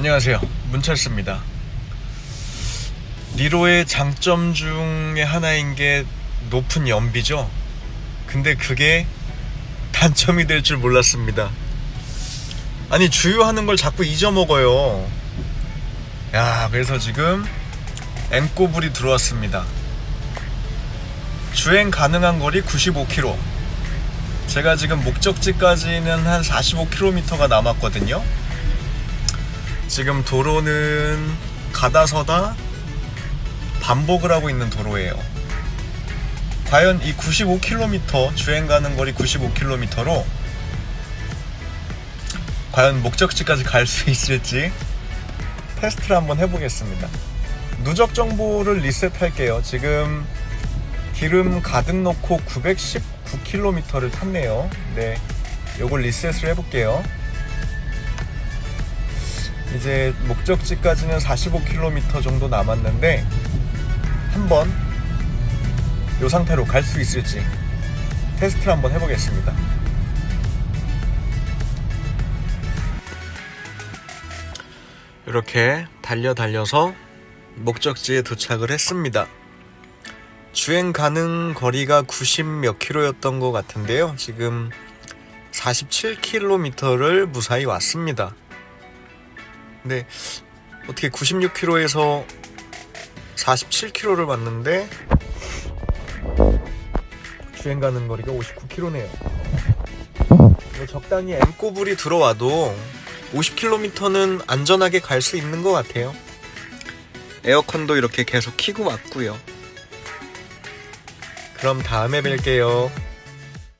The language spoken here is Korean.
안녕하세요. 문철수입니다. 리로의 장점 중에 하나인 게 높은 연비죠. 근데 그게 단점이 될 줄 몰랐습니다. 아니 주유하는 걸 자꾸 잊어먹어요. 야, 그래서 지금 앵꼬불이 들어왔습니다. 주행 가능한 거리 95km. 제가 지금 목적지까지는 한 45km가 남았거든요. 지금 도로는 가다 서다 반복을 하고 있는 도로예요. 과연 이 95km 주행 가는 거리 95km로 과연 목적지까지 갈 수 있을지 테스트를 한번 해보겠습니다. 누적 정보를 리셋할게요. 지금 기름 가득 넣고 919km를 탔네요. 네, 요걸 리셋을 해볼게요. 이제 목적지까지는 45km 정도 남았는데 한번 이 상태로 갈 수 있을지 테스트를 한번 해보겠습니다. 이렇게 달려 달려서 목적지에 도착을 했습니다. 주행 가능 거리가 90 몇 킬로였던 것 같은데요. 지금 47km를 무사히 왔습니다. 근데 어떻게 96km에서 47km를 왔는데 주행 가는 거리가 59km네요. 뭐 적당히 엠꼬불이 들어와도 50km는 안전하게 갈 수 있는 것 같아요. 에어컨도 이렇게 계속 키고 왔고요. 그럼 다음에 뵐게요.